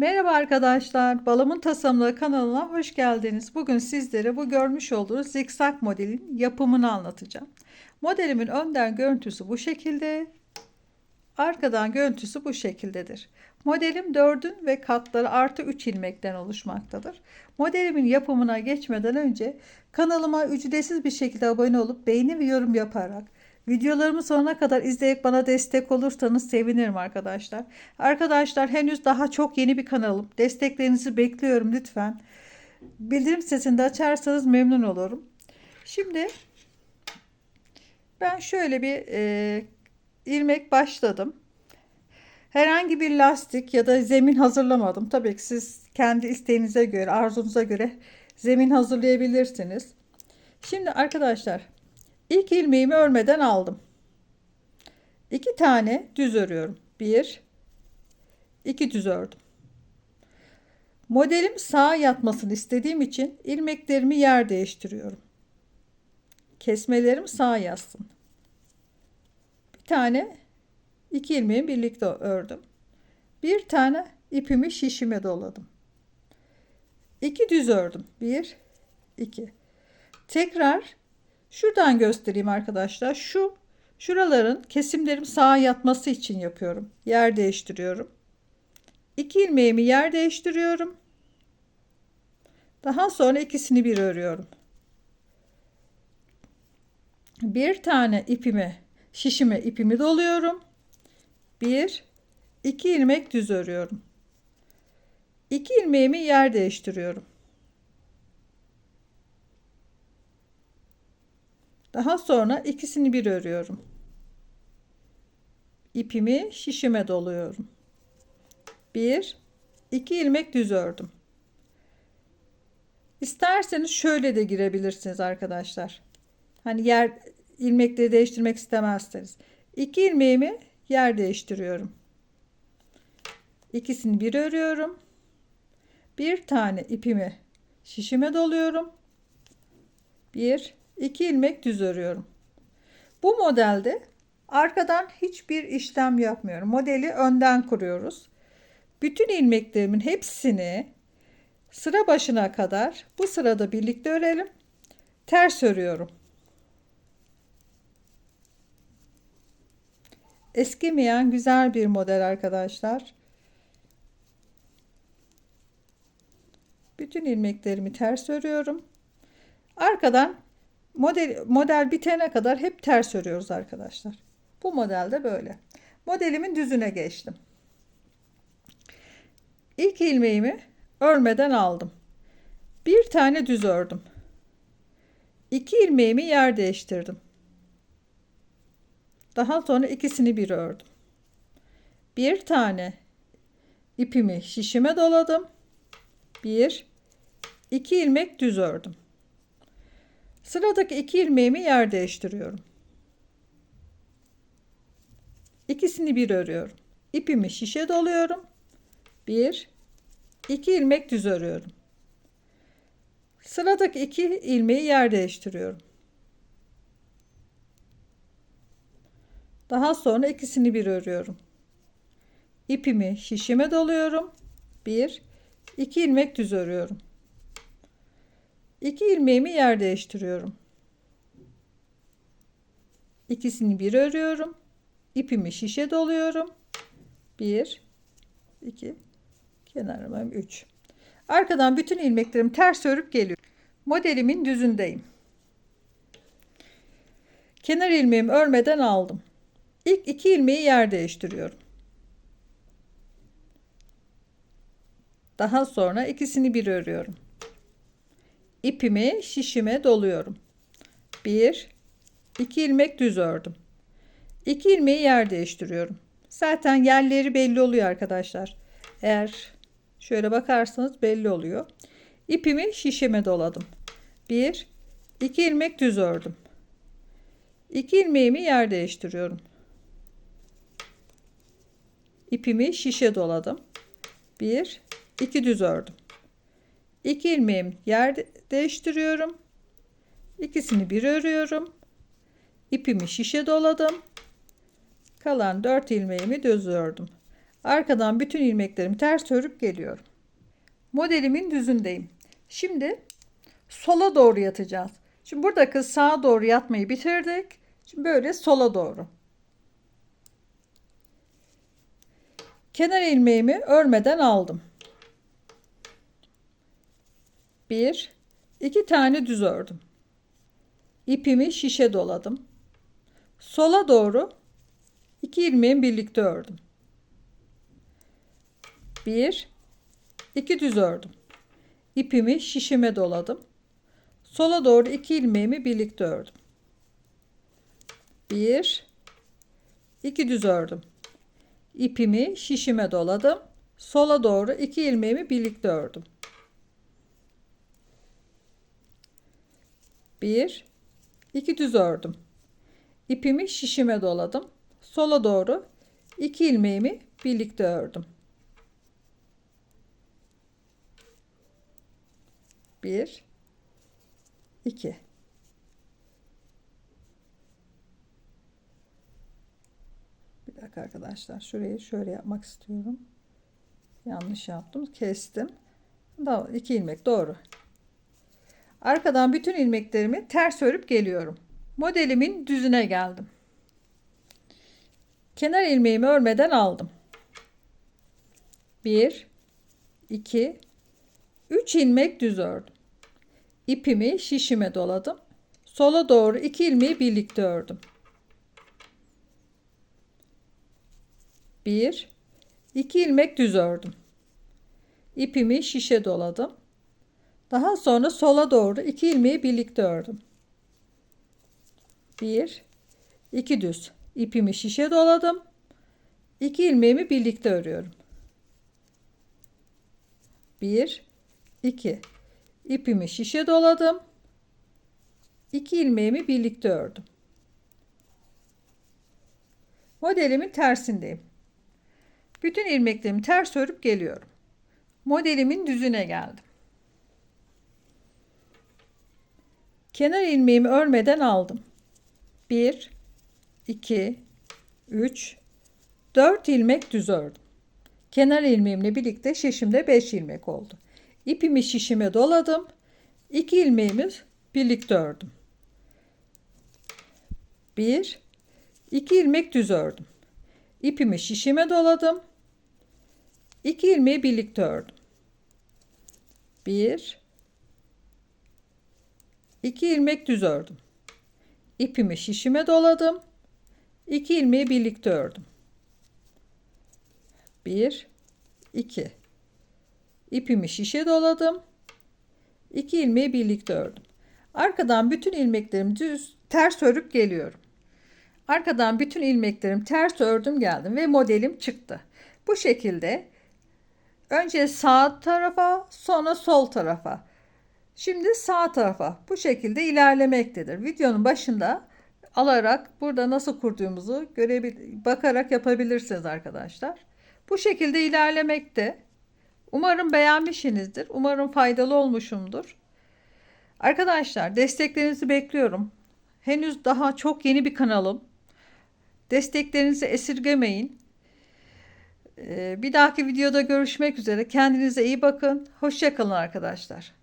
Merhaba arkadaşlar, Balımın Tasarımları kanalına hoş geldiniz. Bugün sizlere bu görmüş olduğunuz zikzak modelin yapımını anlatacağım. Modelimin önden görüntüsü bu şekilde, arkadan görüntüsü bu şekildedir. Modelim 4'ün ve katları artı 3 ilmekten oluşmaktadır. Modelimin yapımına geçmeden önce kanalıma ücretsiz bir şekilde abone olup beğeni ve yorum yaparak Videolarımı sonuna kadar izleyip bana destek olursanız sevinirim arkadaşlar. Arkadaşlar henüz daha çok yeni bir kanalım. Desteklerinizi bekliyorum lütfen. Bildirim sesini de açarsanız memnun olurum. Şimdi ben şöyle bir e, ilmek başladım. Herhangi bir lastik ya da zemin hazırlamadım. Tabii ki siz kendi isteğinize göre, arzunuza göre zemin hazırlayabilirsiniz. Şimdi arkadaşlar İlk ilmeğimi örmeden aldım. İki tane düz örüyorum. Bir, iki düz ördüm. Modelim sağa yatmasını istediğim için ilmeklerimi yer değiştiriyorum. Kesmelerim sağa yatsın. Bir tane iki ilmeği birlikte ördüm. Bir tane ipimi şişime doladım. İki düz ördüm. Bir, iki. Tekrar Şuradan göstereyim arkadaşlar. Şu şuraların kesimlerim sağa yatması için yapıyorum. Yer değiştiriyorum. İki ilmeğimi yer değiştiriyorum. Daha sonra ikisini bir örüyorum. Bir tane ipimi şişime ipimi doluyorum. Bir, iki ilmek düz örüyorum. İki ilmeğimi yer değiştiriyorum. Daha sonra ikisini bir örüyorum. İpimi şişime doluyorum. Bir, iki ilmek düz ördüm. İsterseniz şöyle de girebilirsiniz arkadaşlar. Hani yer ilmekleri değiştirmek istemezseniz. İki ilmeğimi yer değiştiriyorum. İkisini bir örüyorum. Bir tane ipimi şişime doluyorum. Bir, 2 ilmek düz örüyorum. Bu modelde arkadan hiçbir işlem yapmıyorum. Modeli önden kuruyoruz. Bütün ilmeklerimin hepsini sıra başına kadar bu sırada birlikte örelim. Ters örüyorum. Eskimeyen güzel bir model arkadaşlar. Bütün ilmeklerimi ters örüyorum. Arkadan Model, model bitene kadar hep ters örüyoruz arkadaşlar. Bu modelde böyle. Modelimin düzüne geçtim. İlk ilmeğimi örmeden aldım. Bir tane düz ördüm. İki ilmeğimi yer değiştirdim. Daha sonra ikisini bir ördüm. Bir tane ipimi şişime doladım. Bir, iki ilmek düz ördüm. Sıradaki iki ilmeğimi yer değiştiriyorum. İkisini bir örüyorum. İpimi şişe doluyorum. Bir, iki ilmek düz örüyorum. Sıradaki iki ilmeği yer değiştiriyorum. Daha sonra ikisini bir örüyorum. İpimi şişime doluyorum. Bir, iki ilmek düz örüyorum. İki ilmeğimi yer değiştiriyorum. İkisini bir örüyorum. İpimi şişe doluyorum. Bir, iki, kenarıma üç. Arkadan bütün ilmeklerimi ters örüp geliyorum. Modelimin düzündeyim. Kenar ilmeğimi örmeden aldım. İlk iki ilmeği yer değiştiriyorum. Daha sonra ikisini bir örüyorum ipimi şişime doluyorum. 1 2 ilmek düz ördüm. 2 ilmeği yer değiştiriyorum. Zaten yerleri belli oluyor arkadaşlar. Eğer şöyle bakarsanız belli oluyor. İpimi şişime doladım. 1 2 ilmek düz ördüm. 2 ilmeğimi yer değiştiriyorum. İpimi şişe doladım. 1 2 düz ördüm. 2 ilmeğim yer değiştiriyorum. İkisini bir örüyorum. İpimi şişe doladım. Kalan 4 ilmeğimi düz ördüm. Arkadan bütün ilmeklerimi ters örüp geliyorum. Modelimin düzündeyim. Şimdi sola doğru yatacağız. Şimdi burada kız sağa doğru yatmayı bitirdik. Şimdi böyle sola doğru. Kenar ilmeğimi örmeden aldım. Bir, iki tane düz ördüm. İpimi şişe doladım. Sola doğru iki ilmeğimi birlikte ördüm. Bir, iki düz ördüm. İpimi şişime doladım. Sola doğru iki ilmeğimi birlikte ördüm. Bir, iki düz ördüm. İpimi şişime doladım. Sola doğru iki ilmeğimi birlikte ördüm. Bir, iki düz ördüm. İpimi şişime doladım. Sola doğru iki ilmeğimi birlikte ördüm. Bir, iki. Bir dakika arkadaşlar. Şurayı şöyle yapmak istiyorum. Yanlış yaptım. Kestim. Tamam, iki ilmek doğru. Arkadan bütün ilmeklerimi ters örüp geliyorum. Modelimin düzüne geldim. Kenar ilmeğimi örmeden aldım. 1 2 3 ilmek düz ördüm. İpimi şişime doladım. Sola doğru 2 ilmeği birlikte ördüm. 1 2 ilmek düz ördüm. İpimi şişe doladım. Daha sonra sola doğru 2 ilmeği birlikte ördüm. 1 2 düz. İpimi şişe doladım. 2 ilmeğimi birlikte örüyorum. 1 2 İpimi şişe doladım. 2 ilmeğimi birlikte ördüm. Modelimin tersindeyim. Bütün ilmeklerimi ters örüp geliyorum. Modelimin düzüne geldim. Kenar ilmeğimi örmeden aldım. 1 2 3 4 ilmek düz ördüm. Kenar ilmeğimle birlikte şişimde 5 ilmek oldu. İpimi şişime doladım. 2 ilmeğimi birlikte ördüm. 1 2 ilmek düz ördüm. İpimi şişime doladım. 2 ilmeği birlikte ördüm. 1 2 ilmek düz ördüm. İpimi şişime doladım. 2 ilmeği birlikte ördüm. 1 2 İpimi şişe doladım. 2 ilmeği birlikte ördüm. Arkadan bütün ilmeklerimi düz ters örüp geliyorum. Arkadan bütün ilmeklerimi ters ördüm geldim ve modelim çıktı. Bu şekilde önce sağ tarafa sonra sol tarafa. Şimdi sağ tarafa bu şekilde ilerlemektedir. Videonun başında alarak burada nasıl kurduğumuzu görebil bakarak yapabilirsiniz arkadaşlar. Bu şekilde ilerlemekte. Umarım beğenmişsinizdir. Umarım faydalı olmuşumdur. Arkadaşlar desteklerinizi bekliyorum. Henüz daha çok yeni bir kanalım. Desteklerinizi esirgemeyin. Ee, Bir dahaki videoda görüşmek üzere. Kendinize iyi bakın. Hoşçakalın arkadaşlar.